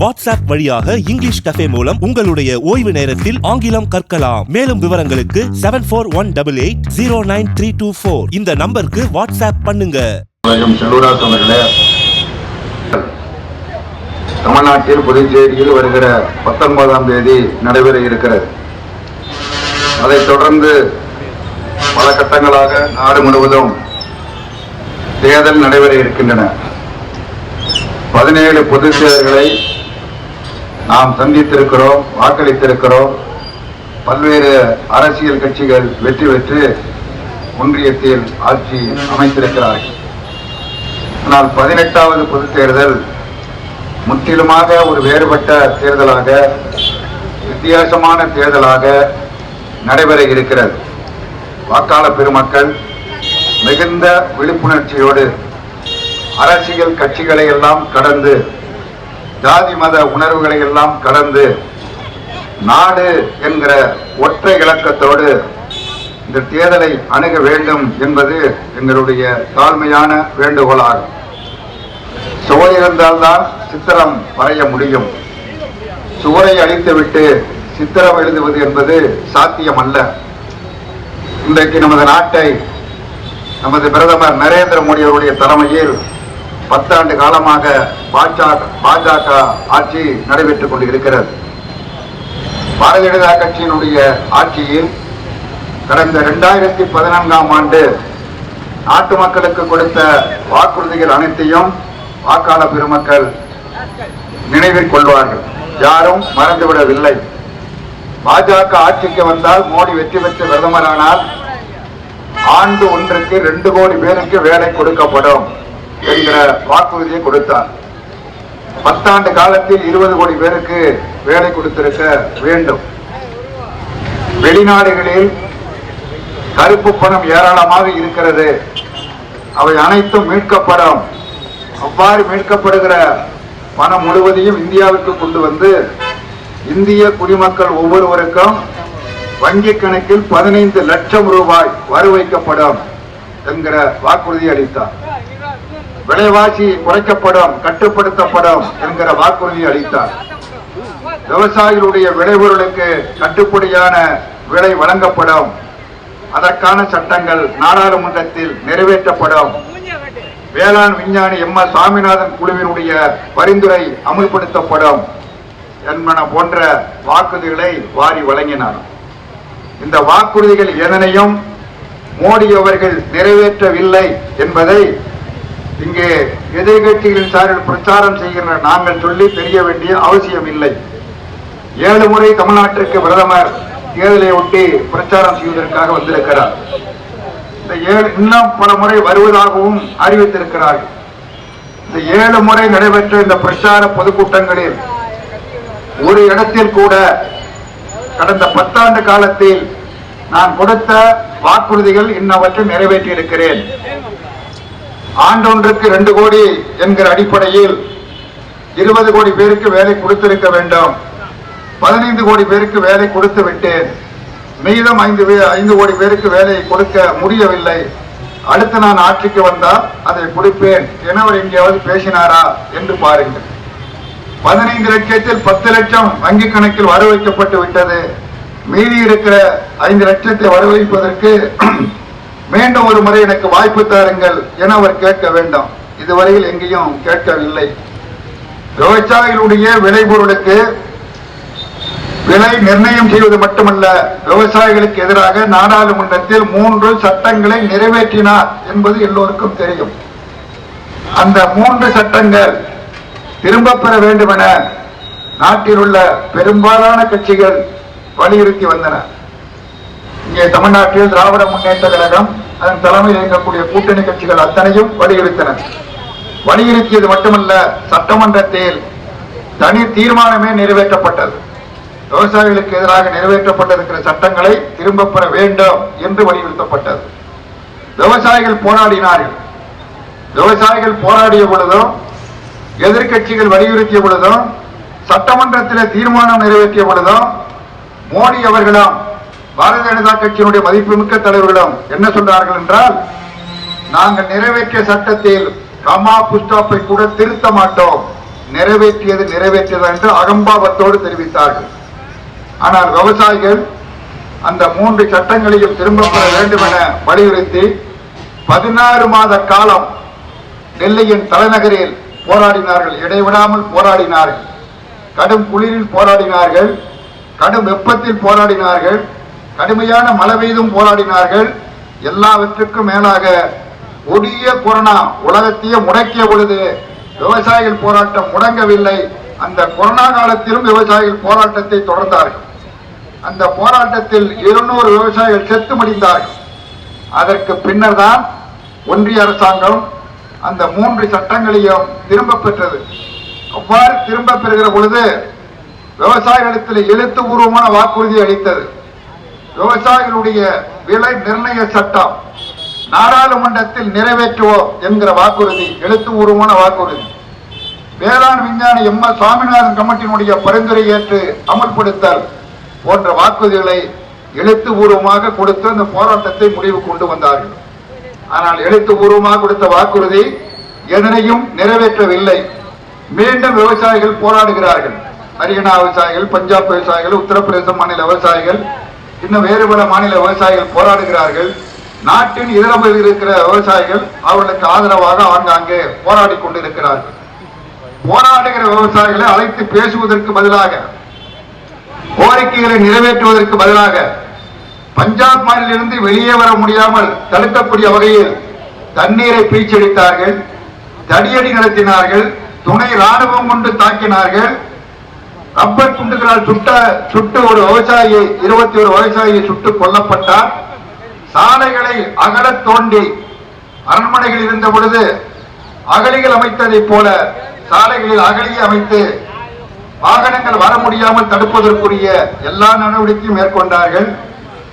WhatsApp வழியாக English cafe மூலம் உங்களுடைய ஓய்வு நேரத்தில் ஆங்கிலம் கற்கலாம். மேலும் விவரங்களுக்கு seven four one double eight zero nine three two four இந்த நம்பருக்கு வாட்ஸ்அப் பண்ணுங்க. தமிழ்நாட்டில் புதுச்சேரியில் வருகிற பத்தொன்பதாம் தேதி நடைபெற இருக்கிறது. அதைத் தொடர்ந்து பல கட்டங்களாக நாடு முழுவதும் தேர்தல் நடைபெற இருக்கின்றன. பதினேழு பொதுச் தேர்தல்களை நாம் சந்தித்திருக்கிறோம் வாக்களித்திருக்கிறோம். பல்வேறு அரசியல் கட்சிகள் வெற்றி பெற்று ஒன்றியத்தில் ஆட்சி அமைத்திருக்கிறார்கள். ஆனால் பதினெட்டாவது பொதுத் தேர்தல் முற்றிலுமாக ஒரு வேறுபட்ட தேர்தலாக வித்தியாசமான தேர்தலாக நடைபெற இருக்கிறது. வாக்காளர் பெருமக்கள் மிகுந்த விழிப்புணர்ச்சியோடு அரசியல் கட்சிகளை எல்லாம் கடந்து ஜாதி மத உணர்வுகளை எல்லாம் கடந்து நாடு என்கிற ஒற்றை இலக்கத்தோடு இந்த தேர்தலை அணுக வேண்டும் என்பது எங்களுடைய தாழ்மையான வேண்டுகோளாகும். சுவை இருந்தால்தான் சித்திரம் வரைய முடியும். சுவரை அழித்துவிட்டு சித்திரம் எழுதுவது என்பது சாத்தியமல்ல. இன்றைக்கு நமது நாட்டை நமது பிரதமர் நரேந்திர மோடி அவருடைய தலைமையில் பத்தாண்டு காலமாக பாஜக பாஜக ஆட்சி நடைபெற்றுக் கொண்டு இருக்கிறது பாரதிய ஜனதா கட்சியினுடைய ஆட்சியில் கடந்த இரண்டாயிரத்தி பதினான்காம் ஆண்டு நாட்டு மக்களுக்கு கொடுத்த வாக்குறுதிகள் அனைத்தையும் வாக்காளர் பெருமக்கள் நினைவில் கொள்வார்கள். யாரும் மறந்துவிடவில்லை. பாஜக ஆட்சிக்கு வந்தால் மோடி வெற்றி பெற்ற பிரதமரானால் ஆண்டு ஒன்றுக்கு ரெண்டு கோடி பேருக்கு வேலை கொடுக்கப்படும். என்கிற வாக்குறுதியை கொடுத்தார். பத்தாண்டு காலத்தில் இருபது கோடி பேருக்கு வேலை கொடுத்திருக்க வேண்டும். வெளிநாடுகளில் கருப்பு பணம் ஏராளமாக இருக்கிறது. அவை அனைத்தும் மீட்கப்படும். அவ்வாறு மீட்கப்படுகிற பணம் முழுவதையும் இந்தியாவிற்கு கொண்டு வந்து இந்திய குடிமக்கள் ஒவ்வொருவருக்கும் வங்கி கணக்கில் பதினைந்து லட்சம் ரூபாய் வரு வைக்கப்படும் என்கிற வாக்குறுதி அளித்தார். விலைவாசி குறைக்கப்படும் கட்டுப்படுத்தப்படும் என்கிற வாக்குறுதி அளித்தார். விவசாயிகளுடைய விளைபொருளுக்கு கட்டுப்படியான விலை வழங்கப்படும். அதற்கான சட்டங்கள் நாடாளுமன்றத்தில் நிறைவேற்றப்படும். வேளாண் விஞ்ஞானி எம். எஸ் சுவாமிநாதன் குழுவினுடைய பரிந்துரை அமுல்படுத்தப்படும் என்பன போன்ற வாக்குறுதிகளை வாரி வழங்கினார். இந்த வாக்குறுதிகள் எதனையும் மோடி அவர்கள் நிறைவேற்றவில்லை என்பதை இங்கே எதிர்கட்சிகளின் சார்பில் பிரச்சாரம் செய்கின்ற நாங்கள் சொல்லி தெரிய வேண்டிய அவசியம் இல்லை ஏழு முறை தமிழ்நாட்டிற்கு பிரதமர் தேர்தலை ஒட்டி பிரச்சாரம் செய்வதற்காக வந்திருக்கிறார். இந்த ஏழு இன்னும் பல முறை வருவதாகவும் அறிவித்திருக்கிறார்கள் இந்த ஏழு முறை நடைபெற்ற இந்த பிரச்சார பொதுக்கூட்டங்களில் ஒரு இடத்தில் கூட கடந்த பத்தாண்டு காலத்தில் நான் கொடுத்த வாக்குறுதிகள் இன்னவற்றை நிறைவேற்றியிருக்கிறேன். ஆண்டொன்றுக்கு ரெண்டு கோடி என்கிற அடிப்படையில் இருபது கோடி பேருக்கு வேலை கொடுத்திருக்க வேண்டும். பதினைந்து கோடி பேருக்கு வேலை கொடுத்து விட்டேன். மீதம் ஐந்து ஐந்து கோடி பேருக்கு வேலை கொடுக்க முடியவில்லை. அடுத்து நான் ஆட்சிக்கு வந்தால் அதை கொடுப்பேன். என அவர் எங்கேயாவது பேசினாரா என்று பாருங்கள். பதினைந்து லட்சத்தில் பத்து லட்சம் வங்கி கணக்கில் வர வைக்கப்பட்டு விட்டது. மீதி இருக்கிற ஐந்து லட்சத்தை வரவைப்பதற்கு மீண்டும் ஒரு முறை எனக்கு வாய்ப்பு தாருங்கள் என அவர் கேட்க வேண்டும். இதுவரையில் எங்கேயும் கேட்கவில்லை. விவசாயிகளுடைய விளைபொருளுக்கு விலை நிர்ணயம் செய்வது மட்டுமல்ல விவசாயிகளுக்கு எதிராக நாடாளுமன்றத்தில் மூன்று சட்டங்களை நிறைவேற்றினார் என்பது எல்லோருக்கும் தெரியும். அந்த மூன்று சட்டங்கள் திரும்ப பெற வேண்டும் என நாட்டில் உள்ள பெரும்பாலான கட்சிகள் வலியுறுத்தி வந்தன. இங்கே தமிழ்நாட்டில் திராவிட முன்னேற்ற கழகம் அதன் தலைமையில் இயங்கக்கூடிய கூட்டணி கட்சிகள் அத்தனையும் வலியுறுத்தின. வலியுறுத்தியது மட்டுமல்ல சட்டமன்றத்தில் தனி தீர்மானமே நிறைவேற்றப்பட்டது. விவசாயிகளுக்கு எதிராக நிறைவேற்றப்பட்டிருக்கிற சட்டங்களை திரும்ப பெற வேண்டும் என்று வலியுறுத்தப்பட்டது. விவசாயிகள் போராடினார்கள். விவசாயிகள் போராடிய பொழுதும் எதிர்கட்சிகள் வலியுறுத்திய பொழுதும் சட்டமன்றத்தில் தீர்மானம் நிறைவேற்றிய பொழுதும் மோடி அவர்களும் பாரதிய ஜனதா கட்சியினுடைய மதிப்புமிக்க தலைவரிடம் என்ன சொல்றார்கள் என்றால் நாங்கள் நிறைவேற்றிய சட்டத்தில் கமா புஸ்டாப்பை கூட திருத்த மாட்டோம். நிறைவேற்றியது நிறைவேற்றியது என்று அகம்பாவத்தோடு தெரிவித்தார்கள். ஆனால் விவசாயிகள் அந்த மூன்று சட்டங்களையும் திரும்ப பெற வேண்டும் என வலியுறுத்தி பதினாறு மாத காலம் டெல்லியின் தலைநகரில் போராடினார்கள். இடைவிடாமல் போராடினார்கள். கடும் குளிரில் போராடினார்கள். கடும் வெப்பத்தில் போராடினார்கள். கடுமையான மழை பெய்தும் போராடினார்கள். எல்லாவற்றுக்கும் மேலாக கொடிய கொரோனா உலகத்தையே முடக்கிய பொழுது விவசாயிகள் போராட்டம் முடங்கவில்லை. அந்த கொரோனா காலத்திலும் விவசாயிகள் போராட்டத்தை தொடர்ந்தார்கள். அந்த போராட்டத்தில் இருநூறு விவசாயிகள் செத்து மடிந்தார்கள் அதற்கு பின்னர் தான் ஒன்றிய அரசாங்கம் அந்த மூன்று சட்டங்களையும் திரும்ப பெற்றது. அவ்வாறு திரும்ப பெறுகிற பொழுது விவசாயிகளிடத்தில் எழுத்துப்பூர்வமான வாக்குறுதி அளித்தது. விவசாயிகளுடைய விலை நிர்ணய சட்டம் நாடாளுமன்றத்தில் நிறைவேற்றுவோம் என்கிற வாக்குறுதி எழுத்துப்பூர்வமான வாக்குறுதி. வேளாண் விஞ்ஞானி எம் எஸ் சுவாமிநாதன் கமிட்டியினுடைய பரிந்துரை ஏற்று அமல்படுத்தல் போன்ற வாக்குறுதிகளை எழுத்துப்பூர்வமாக கொடுத்து அந்த போராட்டத்தை முடிவு கொண்டு வந்தார்கள். ஆனால் எழுத்துப்பூர்வமாக கொடுத்த வாக்குறுதி எதனையும் நிறைவேற்றவில்லை. மீண்டும் விவசாயிகள் போராடுகிறார்கள். ஹரியானா விவசாயிகள் பஞ்சாப் விவசாயிகள் உத்தரப்பிரதேச மாநில விவசாயிகள் இன்னும் வேறு பல மாநில விவசாயிகள் போராடுகிறார்கள். நாட்டின் இதர பகுதியில் இருக்கிற விவசாயிகள் அவர்களுக்கு ஆதரவாக ஆங்காங்கே போராடி கொண்டிருக்கிறார்கள். போராடுகிற விவசாயிகளை அழைத்து பேசுவதற்கு பதிலாக கோரிக்கைகளை நிறைவேற்றுவதற்கு பதிலாக பஞ்சாப் மாநிலிருந்து வெளியே வர முடியாமல் தடுக்கக்கூடிய வகையில் தண்ணீரை பீச்சடித்தார்கள் தடியடி நடத்தினார்கள். துணை ராணுவம் கொண்டு தாக்கினார்கள். ரப்பர் குண்டுகளால் சுட்ட சுட்டு ஒரு விவசாயி இருபத்தி ஒரு விவசாயி சுட்டு கொல்லப்பட்டார். சாலைகளை அகலத் தோண்டி அரண்மனைகள் இருந்த பொழுது அகலிகள் அமைத்ததைப் போல சாலைகளில் அகலியை அமைத்து வாகனங்கள் வர முடியாமல் தடுப்பதற்குரிய எல்லா நடவடிக்கையும் மேற்கொண்டார்கள்.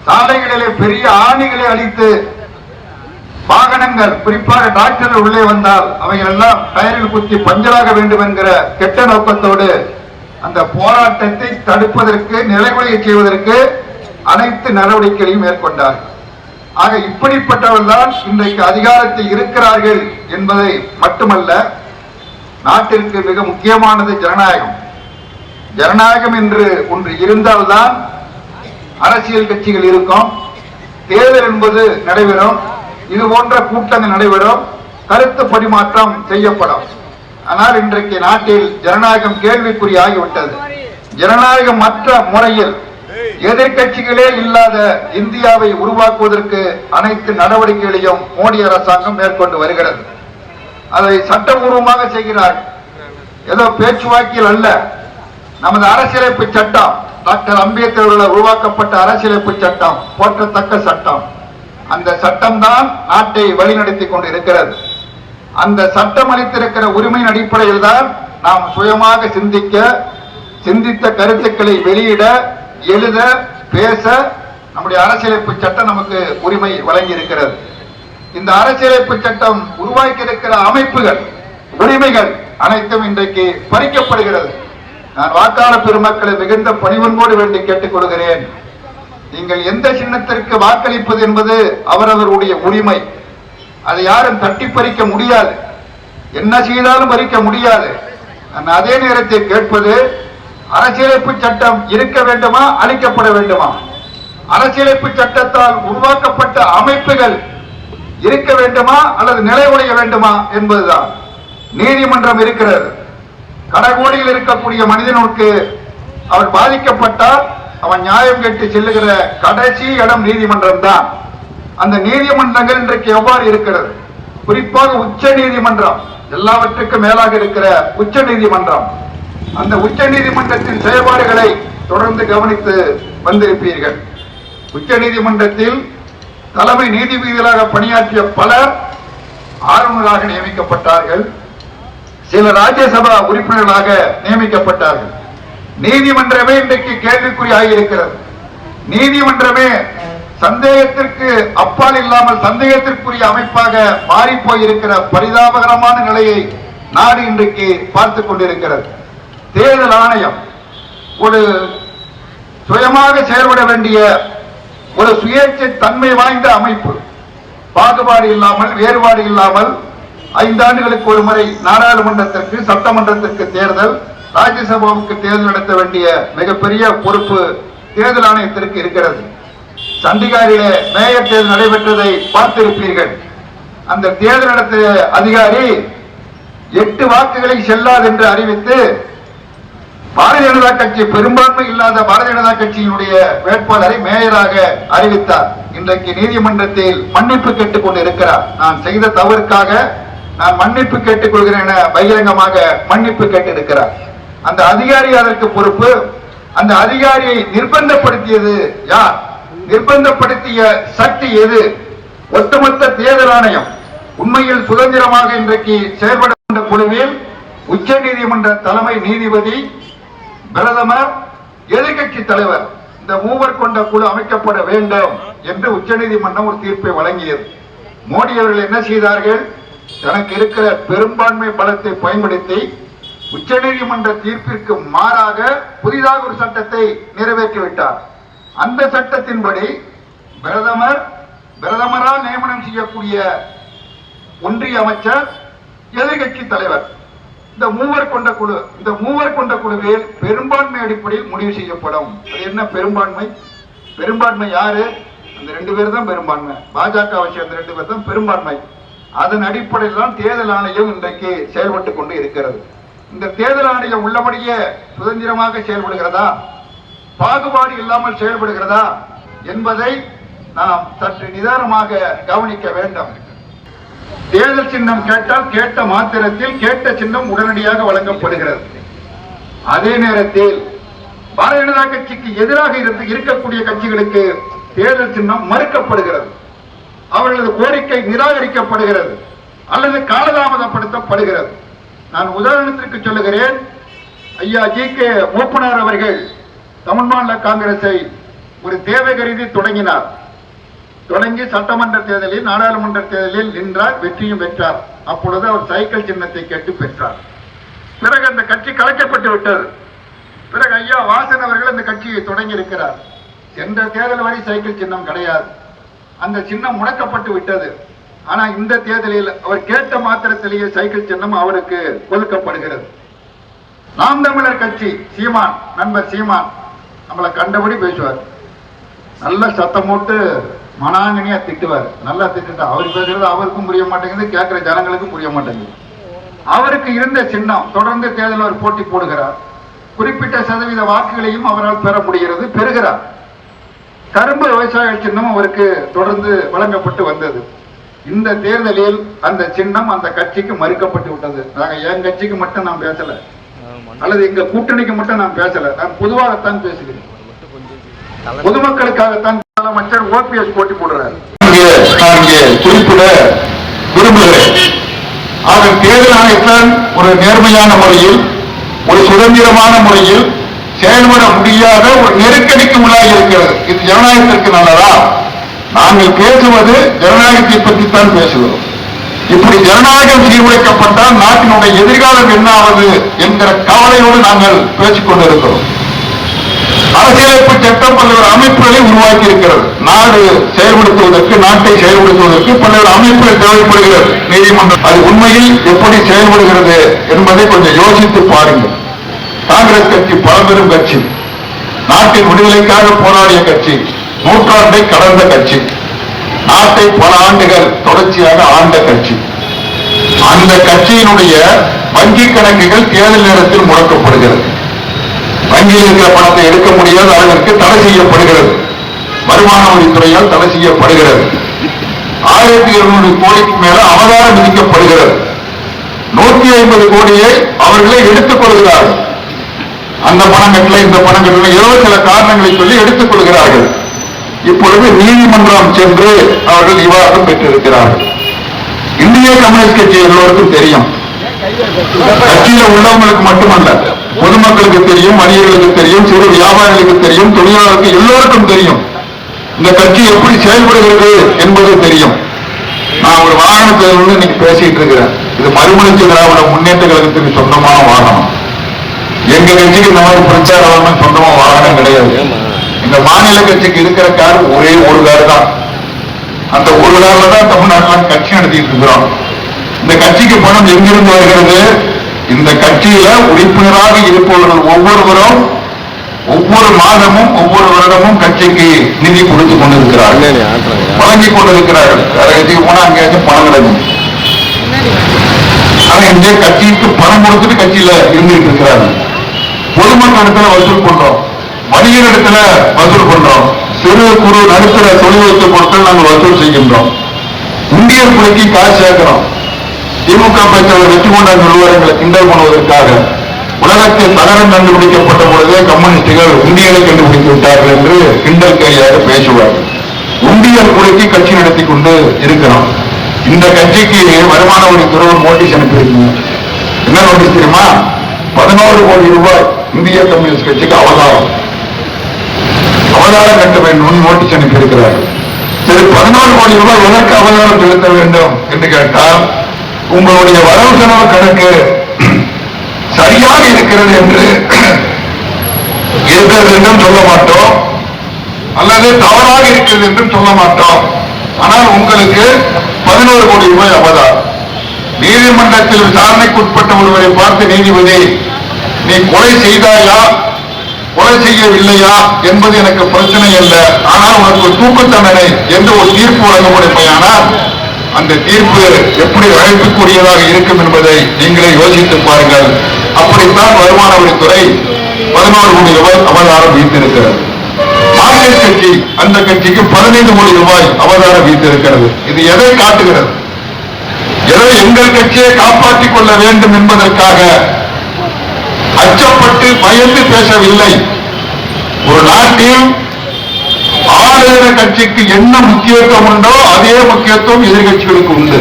சாலைகளிலே பெரிய ஆணிகளை அளித்து வாகனங்கள் குறிப்பாக டாக்டர்கள் உள்ளே வந்தால் அவைகள் எல்லாம் டயரில் குத்தி பஞ்சராக வேண்டும் என்கிற கெட்ட நோக்கத்தோடு அந்த போராட்டத்தை தடுப்பதற்கு நிலைகுலைய செய்வதற்கு அனைத்து நடவடிக்கைகளையும் மேற்கொண்டார். ஆக இப்படிப்பட்டவர்கள் தான் இன்றைக்கு அதிகாரத்தில் இருக்கிறார்கள் என்பதை மட்டுமல்ல நாட்டிற்கு மிக முக்கியமானது ஜனநாயகம். ஜனநாயகம் என்று ஒன்று இருந்தால்தான் அரசியல் கட்சிகள் இருக்கும் தேர்தல் என்பது நடைபெறும் இது போன்ற கூட்டங்கள் நடைபெறும் கருத்து பரிமாற்றம் செய்யப்படும். ஆனால் இன்றைக்கு நாட்டில் ஜனநாயகம் கேள்விக்குறியாகிவிட்டது. ஜனநாயகம் மற்ற முறையில் எதிர்கட்சிகளே இல்லாத இந்தியாவை உருவாக்குவதற்கு அனைத்து நடவடிக்கைகளையும் மோடி அரசாங்கம் மேற்கொண்டு வருகிறது. அதை சட்டபூர்வமாக செய்கிறார். ஏதோ பேச்சுவாக்கில் அல்ல. நமது அரசியலமைப்பு சட்டம் டாக்டர் அம்பேத்கர் உருவாக்கப்பட்ட அரசியலமைப்பு சட்டம் போற்றத்தக்க சட்டம். அந்த சட்டம் தான் நாட்டை வழிநடத்தி கொண்டு இருக்கிறது அந்த சட்டம் அளித்திருக்கிற உரிமையின் அடிப்படையில் தான் நாம் சுயமாக சிந்திக்க சிந்தித்த கருத்துக்களை வெளியிட எழுத பேச நம்முடைய அரசியலமைப்பு சட்டம் நமக்கு உரிமை வழங்கி இருக்கிறது இந்த அரசியலமைப்பு சட்டம் உருவாக்கி இருக்கிற அமைப்புகள் உரிமைகள் அனைத்தும் இன்றைக்கு பறிக்கப்படுகிறது. நான் வாக்காளர் பெருமக்களை மிகுந்த பணிவன்போடு வேண்டி கேட்டுக்கொள்கிறேன். நீங்கள் எந்த சின்னத்திற்கு வாக்களிப்பது என்பது அவரவருடைய உரிமை. அதை யாரும் தட்டி பறிக்க முடியாது. என்ன செய்தாலும் பறிக்க முடியாது. நான் அதே நேரத்தில் கேட்பது அரசியலமைப்பு சட்டம் இருக்க வேண்டுமா அளிக்கப்பட வேண்டுமா? அரசியலமைப்பு சட்டத்தால் உருவாக்கப்பட்ட அமைப்புகள் இருக்க வேண்டுமா அல்லது நிலைகுலைய வேண்டுமா என்பதுதான். நீதிமன்றம் இருக்கிறது. கடகோடியில் இருக்கக்கூடிய மனிதனுக்கு அவர் பாதிக்கப்பட்டால் அவன் நியாயம் கேட்டு செல்லுகிற கடைசி இடம் நீதிமன்றம் தான். அந்த நீதிமன்றங்கள் இன்றைக்கு எவ்வாறு இருக்கிறது? குறிப்பாக உச்ச நீதிமன்றம் எல்லாவற்றுக்கும் மேலாக இருக்கிற உச்ச நீதிமன்றம். அந்த உச்ச நீதிமன்றத்தின் செயல்பாடுகளை தொடர்ந்து கவனித்து வந்திருப்பீர்கள். உச்ச நீதிமன்றத்தில் தலைமை நீதிபதிகளாக பணியாற்றிய பலர் ஆளுநராக நியமிக்கப்பட்டார்கள். சில ராஜ்யசபா உறுப்பினர்களாக நியமிக்கப்பட்டார்கள். நீதிமன்றமே இன்றைக்கு கேள்விக்குறி இருக்கிறது. நீதிமன்றமே சந்தேகத்திற்கு அப்பால் இல்லாமல் சந்தேகத்திற்குரிய அமைப்பாக மாறி போயிருக்கிற பரிதாபகரமான நிலையை நாடு இன்றைக்கு பார்த்துக் கொண்டிருக்கிறது. தேர்தல் ஆணையம் ஒரு சுயமாக செயல்பட வேண்டிய ஒரு சுயேட்சை தன்மை வாய்ந்த அமைப்பு. பாகுபாடு இல்லாமல் வேறுபாடு இல்லாமல் ஐந்தாண்டுகளுக்கு ஒரு முறை நாடாளுமன்றத்திற்கு சட்டமன்றத்திற்கு தேர்தல் ராஜ்யசபாவுக்கு தேர்தல் நடத்த வேண்டிய மிகப்பெரிய பொறுப்பு தேர்தல் ஆணையத்திற்கு இருக்கிறது. சண்டிகாரிலே மேயர் தேர்தல் நடைபெற்றதை பார்த்திருப்பீர்கள். அந்த தேர்தல் நடத்திய அதிகாரி எட்டு வாக்குகளை செல்லாது என்று அறிவித்து பாரதிய ஜனதா கட்சி பெரும்பான்மை இல்லாத பாரதிய ஜனதா கட்சியினுடைய வேட்பாளரை மேயராக அறிவித்தார். இன்றைக்கு நீதிமன்றத்தில் மன்னிப்பு கேட்டுக் கொண்டு இருக்கிறார் நான் செய்த தவறுக்காக நான் மன்னிப்பு கேட்டுக் கொள்கிறேன் என பகிரங்கமாக மன்னிப்பு கேட்டிருக்கிறார். அந்த அதிகாரி அதற்கு பொறுப்பு. அந்த அதிகாரியை நிர்பந்தப்படுத்தியது யார்? நிர்பந்தப்படுத்திய சக்தி எது? ஒட்டுமொத்த தேர்தல் ஆணையம். உண்மையில் சுதந்திரமாக இன்றைக்கு செயல்படுகின்ற குழுவில் உச்ச நீதிமன்ற தலைமை நீதிபதி பிரதமர் எதிர்கட்சி தலைவர் இந்த மூவர் கொண்ட குழு அமைக்கப்பட வேண்டும் என்று உச்சநீதிமன்றம் ஒரு தீர்ப்பை வழங்கியது. மோடி அவர்கள் என்ன செய்தார்கள்? தனக்கு இருக்கிற பெரும்பான்மை பலத்தை பயன்படுத்தி உச்சநீதிமன்ற தீர்ப்பிற்கு மாறாக புதிதாக ஒரு சட்டத்தை நிறைவேற்றிவிட்டார். அந்த சட்டத்தின்படி பிரதமர் பிரதமரால் நியமனம் செய்யக்கூடிய ஒன்றிய அமைச்சர் எதிர்கட்சி தலைவர். இந்த மூவர் கொண்ட குழு இந்த மூவர் கொண்ட குழுவில் பெரும்பான்மை அடிப்படையில் முடிவு செய்யப்படும். அது என்ன பெரும்பான்மை? பெரும்பான்மை யாரு? அந்த ரெண்டு பேர் தான் பெரும்பான்மை. பாஜகவை சேர்ந்த ரெண்டு பேர் தான் பெரும்பான்மை. அதன் அடிப்படையில் தான் தேர்தல் ஆணையம் இன்றைக்கு செயல்பட்டு கொண்டு இருக்கிறது. இந்த தேர்தல் ஆணையம் உள்ளபடியே சுதந்திரமாக செயல்படுகிறதா? பாகுபாடு இல்லாமல் செயல்படுகிறதா என்பதை நாம் சற்று நிதானமாக கவனிக்க வேண்டும். தேர்தல் சின்னம் கேட்டால் கேட்ட மாத்திரத்தில் கேட்ட சின்னம் உடனடியாக வழங்கப்படுகிறது. அதே நேரத்தில் பாரதிய ஜனதா கட்சிக்கு எதிராக இருந்து இருக்கக்கூடிய கட்சிகளுக்கு தேர்தல் சின்னம் மறுக்கப்படுகிறது. அவர்களது கோரிக்கை நிராகரிக்கப்படுகிறது அல்லது காலதாமதப்படுத்தப்படுகிறது. நான் உதாரணத்திற்கு சொல்லுகிறேன் ஐயா ஜி கே மூப்பனார் அவர்கள் தமிழ் மாநில காங்கிரஸை ஒரு தேவை கருதி தொடங்கினார். தொடங்கி சட்டமன்ற தேர்தலில் நாடாளுமன்ற தேர்தலில் நின்றார் வெற்றியும் பெற்றார். அப்பொழுது அவர் சைக்கிள் சின்னத்தை கேட்டு பெற்றார். பிறகு அந்த கட்சி கலைக்கப்பட்டு விட்டது. பிறகு ஐயா வாசன் அவர்கள் அந்த கட்சியை தொடங்கி இருக்கிறார் சென்ற தேர்தல் வரை சைக்கிள் சின்னம் கிடையாது. அந்த சின்னம் முடக்கப்பட்டு விட்டது. ஆனா இந்த தேர்தலில் அவர் கேட்ட மாத்திரத்திலேயே சைக்கிள் சின்னம் அவருக்கு ஒதுக்கப்படுகிறது. நாம் தமிழர் கட்சி சீமான் நண்பர் சீமான் நம்மளை கண்டபடி பேசுவார். நல்ல சத்தம் போட்டு மனாங்கனியா திட்டுவார். நல்லா திட்டுட்டா அவர் பேசுறது அவருக்கும் புரிய மாட்டேங்குது கேட்கிற ஜனங்களுக்கும் புரிய மாட்டேங்குது. அவருக்கு இருந்த சின்னம் தொடர்ந்து தேர்தல் அவர் போட்டி போடுகிறார். குறிப்பிட்ட சதவீத வாக்குகளையும் அவரால் பெற முடிகிறது பெறுகிறார். கரும்பு விவசாய சின்னம் அவருக்கு தொடர்ந்து வழங்கப்பட்டு வந்தது. இந்த தேர்தலில் அந்த சின்னம் அந்த கட்சிக்கு மறுக்கப்பட்டு விட்டது. நாங்க என் கட்சிக்கு மட்டும் நான் பேசல. அல்லது எங்க கூட்டணிக்கு மட்டும் நான் பேசல. நான் பொதுவாகத்தான் பேசுகிறேன். பொதுமக்களுக்காகத்தான் முதலமைச்சர் ஓபிஎஸ் போட்டி போடுறாரு. குறிப்பிட விரும்புகிறேன். ஆக தேர்தல் ஆணையத்தான் ஒரு நேர்மையான முறையில் ஒரு சுதந்திரமான முறையில் செயல்பட முடியாத ஒரு நெருக்கடிக்கு உள்ளாகி இருக்கிறது. இது ஜனநாயகத்திற்கு நல்லதா? நாங்கள் பேசுவது ஜனநாயகத்தை பற்றித்தான் பேசுகிறோம். இப்படி ஜனநாயகம் சீர்குலைக்கப்பட்டால் நாட்டினுடைய எதிர்காலம் என்ன ஆவது என்கிற கவலையோடு நாங்கள் பேசிக் கொண்டிருக்கிறோம். அரசியலமைப்பு சட்டம் பல்வேறு அமைப்புகளை உருவாக்கி இருக்கிறது. நாடு செயல்படுத்துவதற்கு நாட்டை செயல்படுத்துவதற்கு பல்வேறு அமைப்புகள் தேவைப்படுகிறது. நீதிமன்றம் அது உண்மையில் எப்படி செயல்படுகிறது என்பதை கொஞ்சம் யோசித்து பாருங்கள். காங்கிரஸ் கட்சி பழம்பெரும் கட்சி. நாட்டின் விடுதலைக்காக போராடிய கட்சி. நூற்றாண்டை கடந்த கட்சி. நாட்டை பல ஆண்டுகள் தொடர்ச்சியாக ஆண்ட கட்சி. அந்த கட்சியினுடைய வங்கி கணக்குகள் தேர்தல் நேரத்தில் முடக்கப்படுகிறது. வங்கியில் இருக்கிற பணத்தை எடுக்க முடியாத அளவிற்கு தடை செய்யப்படுகிறது. வருமான வரித்துறையால் தடை செய்யப்படுகிறது. ஆயிரத்தி இருநூறு கோடிக்கு மேல அவதாரம் விதிக்கப்படுகிறது. நூத்தி ஐம்பது கோடியை அவர்களே எடுத்துக் கொள்கிறார்கள். அந்த பணம் கட்டல இந்த பணம் கட்டல ஏதோ சில காரணங்களை சொல்லி எடுத்துக் கொள்கிறார்கள். இப்பொழுது நீதிமன்றம் சென்று அவர்கள் விவாதம் பெற்றிருக்கிறார்கள். இந்திய கம்யூனிஸ்ட் கட்சி எல்லோருக்கும் தெரியும். கட்சியில உள்ளவங்களுக்கு மட்டுமல்ல பொதுமக்களுக்கு தெரியும் வணிகர்களுக்கு தெரியும் சிறு வியாபாரிகளுக்கு தெரியும் தொழிலாளருக்கு எல்லோருக்கும் தெரியும். இந்த கட்சி எப்படி செயல்படுகிறது என்பது தெரியும். நான் ஒரு வாகனத்தில் இன்னைக்கு பேசிட்டு இருக்கிறேன். இது மறுமலர்ச்சி திராவிட முன்னேற்ற கழகத்துக்கு சொந்தமான வாகனம். எங்க கட்சிக்கு இந்த மாதிரி பிரச்சார வாகனம் சொந்தமா வாகனம் கிடையாது. இந்த மாநில கட்சிக்கு இருக்கிற கார் ஒரே ஒரு கார் தான் அந்த ஒரு கார்ல தான் தமிழ்நாட்டில் கட்சி நடத்திட்டு இருக்கிறோம். இந்த கட்சிக்கு பணம் எங்கிருந்து வருகிறது? இந்த கட்சியில உறுப்பினராக இருப்பவர்கள் ஒவ்வொருவரும் ஒவ்வொரு மாதமும் ஒவ்வொரு வருடமும் கட்சிக்கு நிதி கொடுத்து கொண்டிருக்கிறார்கள். வழங்கிக் கொண்டிருக்கிறார்கள். வேற கட்சிக்கு போனா அங்கேயாச்சும் பணம் கிடைக்கும். ஆனா இந்த கட்சிக்கு பணம் கொடுத்துட்டு கட்சியில இருந்துட்டு இருக்கிறார்கள். பொதுமக்களிடத்துல வசூல் பண்றோம். வணிகரிடத்துல வசூல் பண்றோம் சிறு குறு நடுத்தர தொழில்நுட்ப பொருட்கள் நாங்கள் வசூல் செய்கின்றோம். இந்திய பிள்ளைக்கு காசு சேர்க்கிறோம். திமுக பேச்சவர் வெற்றி கொண்ட நிறுவனங்களை கிண்டல் பண்ணுவதற்காக உலகத்தில் தகரம் கண்டுபிடிக்கப்பட்ட பொழுதே கம்யூனிஸ்டுகள் உண்டியலை கண்டுபிடித்து விட்டார்கள் என்று கிண்டல் கையாக பேசுவார்கள். உண்டியல் குறைக்கு கட்சி நடத்தி கொண்டு இருக்கிறோம். இந்த கட்சிக்கு வருமான வரித்துறை நோட்டீஸ் அனுப்பியிருக்கீங்க. என்ன நோட்டீஸ் தெரியுமா? பதினோரு கோடி ரூபாய் இந்திய கம்யூனிஸ்ட் கட்சிக்கு அவதாரம். அவதாரம் கட்ட வேண்டும் நோட்டீஸ் அனுப்பியிருக்கிறார்கள் சரி பதினோரு கோடி ரூபாய் எதற்கு அவதாரம் செலுத்த வேண்டும் என்று கேட்டால் உங்களுடைய வரவு செலவு கணக்கு சரியாக இருக்கிறது என்று இருக்கிறது என்றும் சொல்ல மாட்டோம். அல்லது தவறாக இருக்கிறது என்றும் சொல்ல மாட்டோம். ஆனால் உங்களுக்கு பதினோரு கோடி ரூபாய் அவதாரம். நீதிமன்றத்தில் விசாரணைக்குட்பட்ட ஒருவரை பார்த்து நீதிபதி நீ கொலை செய்தாயா? கொலை செய்யவில்லையா என்பது எனக்கு பிரச்சனை அல்ல. ஆனால் உனக்கு ஒரு தூக்கு தண்டனை என்று ஒரு தீர்ப்பு வழங்க முடியுமையானால் அந்த தீர்ப்பு எப்படி அழைப்புக்குரியதாக இருக்கும் என்பதை நீங்களே யோசித்து பாருங்கள். அப்படித்தான் வருமான வரித்துறை பதினோரு கோடி ரூபாய் அவதாரம் வைத்திருக்கிறது. மார்க்சிஸ்ட் கட்சி அந்த கட்சிக்கு பதினைந்து கோடி ரூபாய் அவதாரம் வைத்திருக்கிறது. இது எதை காட்டுகிறது? எதை எங்கள் கட்சியை காப்பாற்றிக் கொள்ள வேண்டும் என்பதற்காக அச்சப்பட்டு பயந்து பேசவில்லை. ஒரு நாட்டில் ஆளுகிற கட்சிக்கு என்ன முக்கியத்துவம் உண்டோ அதே முக்கியத்துவம் எதிர்கட்சிகளுக்கு உண்டு.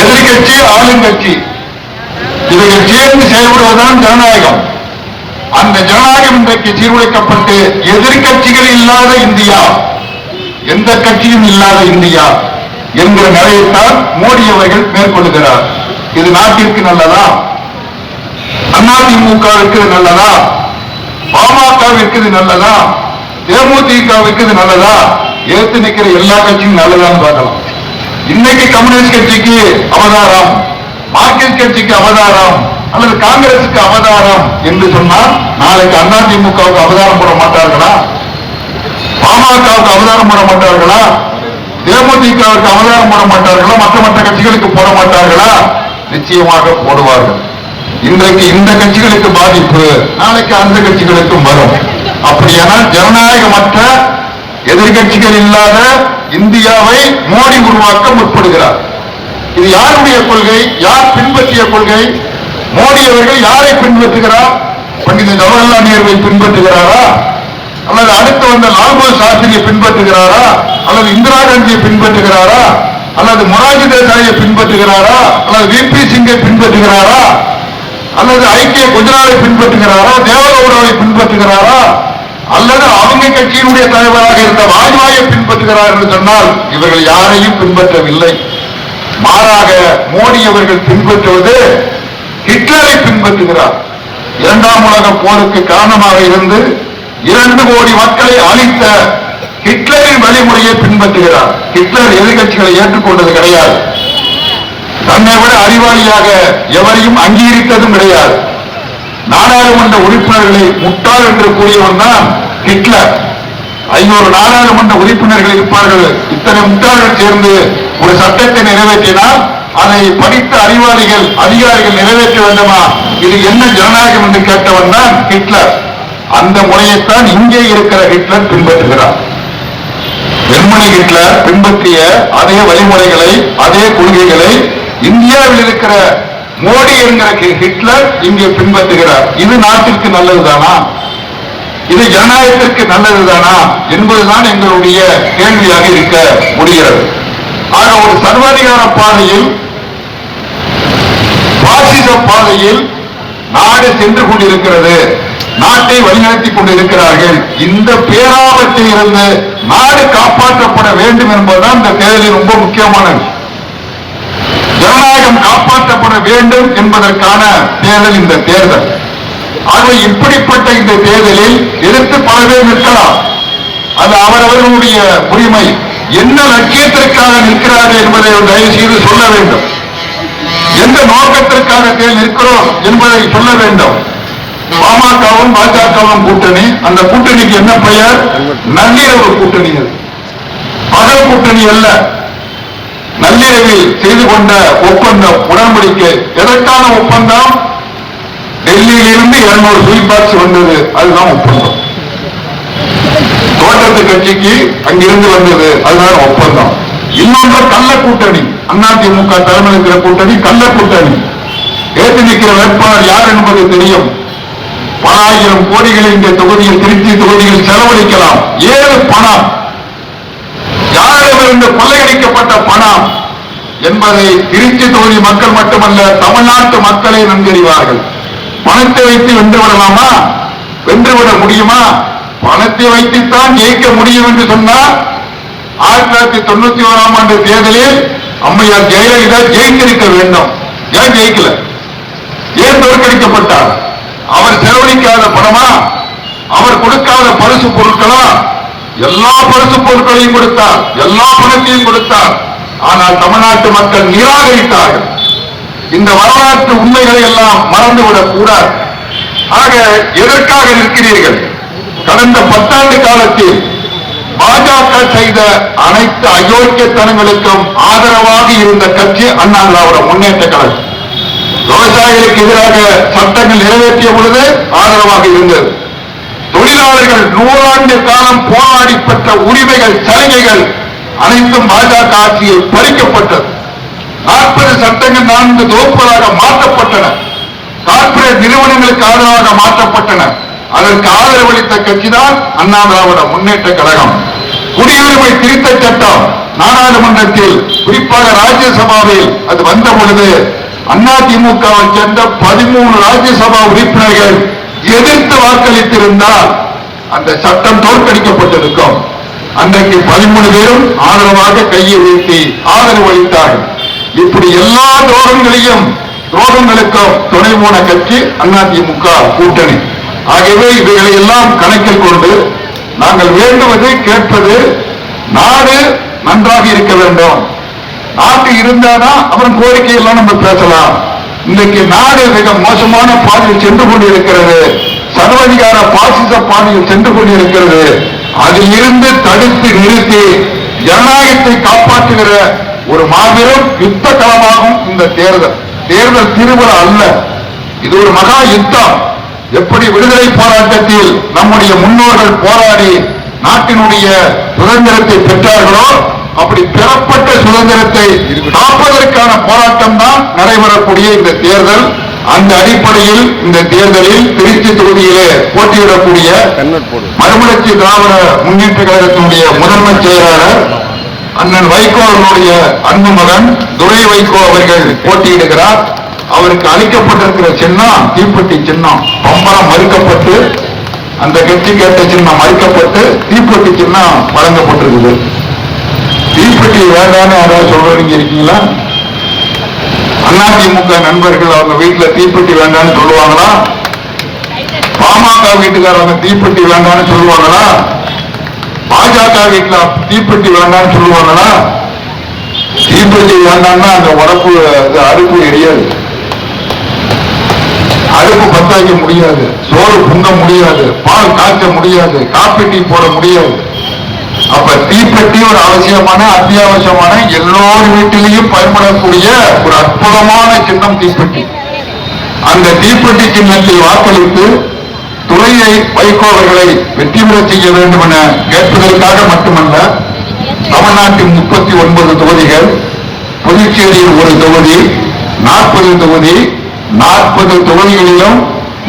எதிர்கட்சி ஆளுங்கட்சி இவர்கள் சேர்ந்து செயல்படுவதுதான் ஜனநாயகம். அந்த ஜனநாயகம் இன்றைக்கு சீர்குலைக்கப்பட்டு எதிர்கட்சிகள் இல்லாத இந்தியா எந்த கட்சியும் இல்லாத இந்தியா என்கிற நிலையைத்தான் மோடி அவர்கள் மேற்கொள்கிறார். இது நாட்டிற்கு நல்லதா? அதிமுகவிற்கு நல்லதா? பாமகவிற்கு இது நல்லதா? தேமுதிகவிற்கு இது நல்லதா? ஏத்து நிக்கிற எல்லா கட்சியும் நல்லதான்னு பார்க்கலாம். இன்னைக்கு கம்யூனிஸ்ட் கட்சிக்கு அவதாரம். மார்க்சிஸ்ட் கட்சிக்கு அவதாரம். அல்லது காங்கிரசுக்கு அவதாரம் என்று சொன்னால் நாளைக்கு அதிமுகவுக்கு அவதாரம் போட மாட்டார்களா? பாமகவுக்கு அவதாரம் போட மாட்டார்களா? தேமுதிகவுக்கு அவதாரம் போட மாட்டார்களா? மற்ற மற்ற கட்சிகளுக்கு போட மாட்டார்களா? நிச்சயமாக போடுவார்கள். இன்றைக்கு இந்த கட்சிகளுக்கு பாதிப்பு நாளைக்கு அந்த கட்சிகளுக்கும் வரும். அப்படியானால் ஜனநாயகமற்ற எதிர்கட்சிகள் இல்லாத இந்தியாவை மோடி உருவாக்க முற்படுகிறார். இது யாருடைய கொள்கை? யார் பின்பற்றிய கொள்கை? மோடி அவர்கள் யாரை பின்பற்றுகிறார்? பண்டித ஜவஹர்லால் நேருவை பின்பற்றுகிறாரா? அல்லது அடுத்து வந்த லால்பகதூர் சாஸ்திரியை பின்பற்றுகிறாரா? அல்லது இந்திரா காந்தியை பின்பற்றுகிறாரா? அல்லது மொராஜி தேசாயை பின்பற்றுகிறாரா? அல்லது விபி சிங்கை பின்பற்றுகிறாரா? அல்லது ஐக்கிய குஜராவை பின்பற்றுகிறாரா தேவகவுடாவை பின்பற்றுகிறாரா அல்லது அவங்க கட்சியினுடைய தலைவராக இருந்த வாஜ்பாயை பின்பற்றுகிறார் என்று சொன்னால் இவர்கள் யாரையும் பின்பற்றவில்லை. மாறாக மோடி அவர்கள் பின்பற்றுவது ஹிட்லரை பின்பற்றுகிறார். இரண்டாம் உலக போருக்கு காரணமாக இருந்து இரண்டு கோடி மக்களை அழித்த ஹிட்லரின் வழிமுறையை பின்பற்றுகிறார். ஹிட்லர் எதிர்கட்சிகளை ஏற்றுக்கொண்டது கிடையாது. தன்னை விட அறிவாளியாக எவரையும் அங்கீகரித்ததும் கிடையாது. நாடாளுமன்ற உறுப்பினர்களை முட்டாள் என்று கூறியவன் தான் ஹிட்லர். ஐநூறு நாடாளுமன்ற உறுப்பினர்கள் இருப்பார்கள். இத்தனை முட்டாள்கள் சேர்ந்து ஒரு சட்டத்தை நிறைவேற்றினால் அதை படித்த அறிவாளிகள் அதிகாரிகள் நிறைவேற்ற வேண்டுமா? இது என்ன ஜனநாயகம் என்று கேட்டவன் தான் ஹிட்லர். அந்த முறையைத்தான் இங்கே இருக்கிற ஹிட்லர் பின்பற்றுகிறார். ஜெர்மனி ஹிட்லர் பின்பற்றிய அதே வழிமுறைகளை அதே கொள்கைகளை இந்தியாவில் இருக்கிற மோடி என்கிற ஹிட்லர் இங்கே பின்பற்றுகிறார். இது நாட்டிற்கு நல்லதுதானா? இது ஜனநாயகத்திற்கு நல்லதுதானா? என்பதுதான் எங்களுடைய கேள்வியாக இருக்க முடிகிறது. ஆக ஒரு சர்வாதிகார பாதையில் பாசிச பாதையில் நாடு சென்று கொண்டிருக்கிறது. நாட்டை வழிநடத்திக் கொண்டிருக்கிறார்கள். இந்த பேராபத்தில் இருந்து நாடு காப்பாற்றப்பட வேண்டும் என்பதுதான் இந்த தேர்தலில் ரொம்ப முக்கியமானது. ஜனநாயகம் காப்பாற்றப்பட வேண்டும் என்பதற்கான தேர்தல் இந்த தேர்தல். ஆகவே இப்படிப்பட்ட இந்த தேர்தலில் எதிர்த்து பல பேர் நிற்கலாம். அது அவரவர்களுடைய உரிமை. என்ன லட்சியத்திற்காக நிற்கிறார்கள் என்பதை தயவு செய்து சொல்ல வேண்டும். எந்த நோக்கத்திற்காக தேர்தல் நிற்கிறோம் என்பதை சொல்ல வேண்டும். பாமகவும் பாஜகவும் கூட்டணி. அந்த கூட்டணிக்கு என்ன பெயர்? நள்ளிரவு கூட்டணி பகல் கூட்டணி அல்ல. நள்ளிரவில் செய்து கொண்ட ஒப்பந்தம் உடன்படிக்கை எதற்கான ஒப்பந்தம்? டெல்லியிலிருந்து இருநூறு ஸ்வீட் பாக்ஸ் வந்தது. அதுதான் ஒப்பந்தம். தோட்டத்து கட்சிக்கு அங்கிருந்து வந்தது. அதுதான் ஒப்பந்தம். இன்னொன்று கள்ள கூட்டணி. அதிமுக தலைமையில் இருக்கிற கூட்டணி கள்ள கூட்டணி. ஏற்று நிற்கிற வேட்பாளர் யார் என்பது தெரியும். பல ஆயிரம் கோடிகளை இந்த தொகுதியில் திருச்சி தொகுதியில் செலவழிக்கலாம். ஏழு பணம். யாரிடமிருந்து கொள்ளையடிக்கப்பட்ட பணம் என்பதை திருச்சி தொகுதி மக்கள் மட்டுமல்ல தமிழ்நாட்டு மக்களை நன்கறிவார்கள். பணத்தை வைத்து வென்று விடலாமா? வென்றுவிட முடியுமா? பணத்தை வைத்துத்தான் ஜெயிக்க முடியும் என்று சொன்னால் ஆயிரத்தி தொள்ளாயிரத்தி தொண்ணூத்தி ஓராம் ஆண்டு தேர்தலில் அம்மையார் ஜெயலலிதா ஜெயித்திருக்க வேண்டும். ஏன் ஜெயிக்கல? ஏன் தோற்கடிக்கப்பட்டார்? அவர் செலவழிக்காத பணமா? அவர் கொடுக்காத பரிசு பொருட்களா? எல்லா பரிசு பொருட்களையும் கொடுத்தார். எல்லா பணத்தையும் கொடுத்தார். ஆனால் தமிழ்நாட்டு மக்கள் நிராகரித்தார்கள். இந்த வரலாற்று உண்மைகளை எல்லாம் மறந்துவிடக் கூடாது. ஆக எதற்காக நிற்கிறீர்கள்? கடந்த பத்தாண்டு காலத்தில் பாஜக செய்த அனைத்து அயோக்கியத்தனங்களுக்கும் ஆதரவாக இருந்த கட்சி அண்ணா திராவிட முன்னேற்ற கழகம். விவசாயிகளுக்கு எதிராக சட்டங்கள் நிறைவேற்றிய பொழுது ஆதரவாக இருந்தது. தொழிலாளர்கள் நூறாண்டு காலம் போராடி பெற்ற உரிமைகள் சலுகைகள் அனைத்தும் பாஜக ஆட்சியில் பறிக்கப்பட்டது. நாற்பது சட்டங்கள் நான்கு தொகுப்புகளாக மாற்றப்பட்டன. கார்ப்பரேட் நிறுவனங்களுக்கு ஆதரவாக மாற்றப்பட்டன. அதற்கு ஆதரவளித்த கட்சிதான் அண்ணா திராவிட முன்னேற்ற கழகம். குடியுரிமை திருத்த சட்டம் நாடாளுமன்றத்தில் குறிப்பாக ராஜ்யசபாவில் அது வந்த பொழுது அதிமுகவை சேர்ந்த பதிமூணு ராஜ்யசபா உறுப்பினர்கள் எதிர்த்து வாக்களித்திருந்தால் அந்த சட்டம் தோற்கடிக்கப்பட்டிருக்கும். அன்றைக்கு பதிமூணு பேரும் ஆதரவாக கையை உயர்த்தி ஆதரவு அளித்தார்கள். இப்படி எல்லா துரோகங்களையும் துரோகங்களுக்கும் துணை போன கட்சி அதிமுக கூட்டணி. ஆகவே இவைகளை எல்லாம் கணக்கில் கொண்டு நாங்கள் வேண்டுவது கேட்பது நாடு நன்றாக இருக்க வேண்டும். நாட்டு இருந்தாதான் அவன் கோரிக்கை எல்லாம் நம்ம பேசலாம். இன்னைக்கு நாடு மிக மோசமான பாதையில் சென்று கொண்டிருக்கிறது. சர்வதிகார பாசிச பாதையில் சென்று கொண்டிருக்கிறது. அதில் இருந்து தடுத்து நிறுத்தி ஜனநாயகத்தை காப்பாற்றுகிற ஒரு மாபெரும் யுத்த களமாகும் இந்த தேர்தல். தேர்தல் திருவிழா அல்ல. இது ஒரு மகா யுத்தம். எப்படி விடுதலை போராட்டத்தில் நம்முடைய முன்னோர்கள் போராடி நாட்டினுடைய சுதந்திரத்தை பெற்றார்களோ அப்படி பெறப்பட்ட சுதந்திரத்தை காப்பதற்கான போராட்டம் தான் நடைபெறக்கூடிய இந்த தேர்தல். அந்த அடிப்படையில் இந்த தேர்தலில் திருச்சி தொகுதியிலே போட்டியிடக்கூடிய மறுமலர்ச்சி திராவிட முன்னேற்ற கழகத்தினுடைய முதன்மை செயலாளர் அண்ணன் வைகோ அவர்களுடைய அன்பு மகன் துரை வைகோ அவர்கள் போட்டியிடுகிறார். அவருக்கு அளிக்கப்பட்டிருக்கிற சின்னம் தீப்பெட்டி சின்னம் பம்பரம் மறுக்கப்பட்டு அந்த கட்சி கேட்ட சின்னம் மறுக்கப்பட்டு தீப்பெட்டி சின்னம் வழங்கப்பட்டிருக்குது. தீப்பெட்டி வேண்டாம்னு யாராவது சொல்றீங்க இருக்கீங்களா? அதிமுக நண்பர்கள் அவங்க வீட்டுல தீப்பெட்டி வேண்டாம்னு சொல்லுவாங்களா? பாமக வீட்டுக்காரவங்க தீப்பெட்டி வேண்டாம்னு சொல்லுவாங்களா? பாஜக வீட்டுல தீப்பெட்டி வேண்டாம்னு சொல்லுவாங்களா? தீப்பெட்டி வேண்டாம்னா அந்த உடப்பு அது அடுப்பு எரியாது. அடுப்பு பத்தாய்க்க முடியாது. சோறு புங்க முடியாது. பால் காய்ச்ச முடியாது. காப்பி டீ போட முடியாது. அப்ப தீப்பெட்டி ஒரு அவசியமான அத்தியாவசியமான எல்லோர் வீட்டிலையும் பயன்படக்கூடிய ஒரு அற்புதமான சின்னம் தீப்பெட்டி. அந்த தீப்பெட்டி சின்னத்தில் வாக்களித்து துறையை வைகோவர்களை வெற்றி பெற செய்ய வேண்டும் என கேட்பதற்காக மட்டுமல்ல தமிழ்நாட்டின் முப்பத்தி ஒன்பது தொகுதிகள் புதுச்சேரியில் ஒரு தொகுதி நாற்பது தொகுதி நாற்பது தொகுதிகளிலும்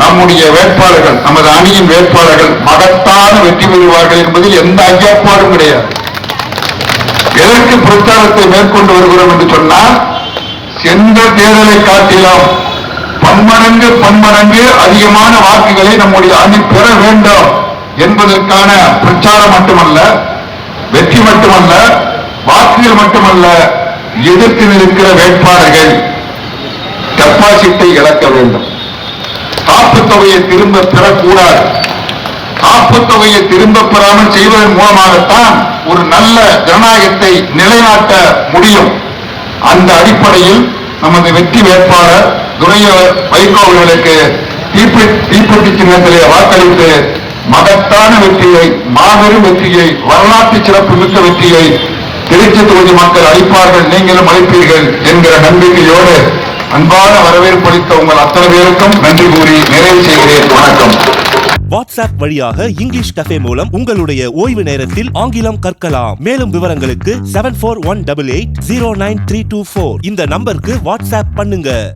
நம்முடைய வேட்பாளர்கள் நமது அணியின் வேட்பாளர்கள் மகத்தான வெற்றி பெறுவார்கள் என்பதில் எந்த ஐயப்பாடும் கிடையாது. எதற்கு பிரச்சாரத்தை மேற்கொண்டு வருகிறோம் என்று சொன்னால் சென்ற தேர்தலை காட்டிலும் பன்மடங்கு பன்மடங்கு அதிகமான வாக்குகளை நம்முடைய அணி பெற வேண்டும் என்பதற்கான பிரச்சாரம் மட்டுமல்ல வெற்றி மட்டுமல்ல வாக்குகள் மட்டுமல்ல எதிர்த்து நிற்கிற வேட்பாளர்கள் டெபாசிட்டை இழக்க வேண்டும். காப்பு தொகையை திரும்ப பெறக்கூடாது. காப்பு தொகையை திரும்ப பெறாமல் செய்வதன் மூலமாகத்தான் ஒரு நல்ல ஜனநாயகத்தை நிலைநாட்ட முடியும். அந்த அடிப்படையில் நமது வெற்றி வேட்பாளர் துணைய வைகோவர்களுக்கு தீப்பெட்டி தீப்பெட்டி சின்னத்திலே வாக்களித்து மகத்தான வெற்றியை மாபெரும் வெற்றியை வரலாற்று சிறப்பு மிக்க வெற்றியை திருச்சி தொகுதி மக்கள் அளிப்பார்கள் நீங்களும் அளிப்பீர்கள் என்கிற நம்பிக்கையோடு அன்பான வரவேற்பு அளித்த உங்கள் அத்தனை பேருக்கும் நன்றி கூறி நிறைவு செய்கிறேன். வணக்கம். வாட்ஸ்அப் வழியாக இங்கிலீஷ் கஃபே மூலம் உங்களுடைய ஓய்வு நேரத்தில் ஆங்கிலம் கற்கலாம். மேலும் விவரங்களுக்கு seven four one double eight zero nine three two four இந்த நம்பருக்கு வாட்ஸ்அப் பண்ணுங்க.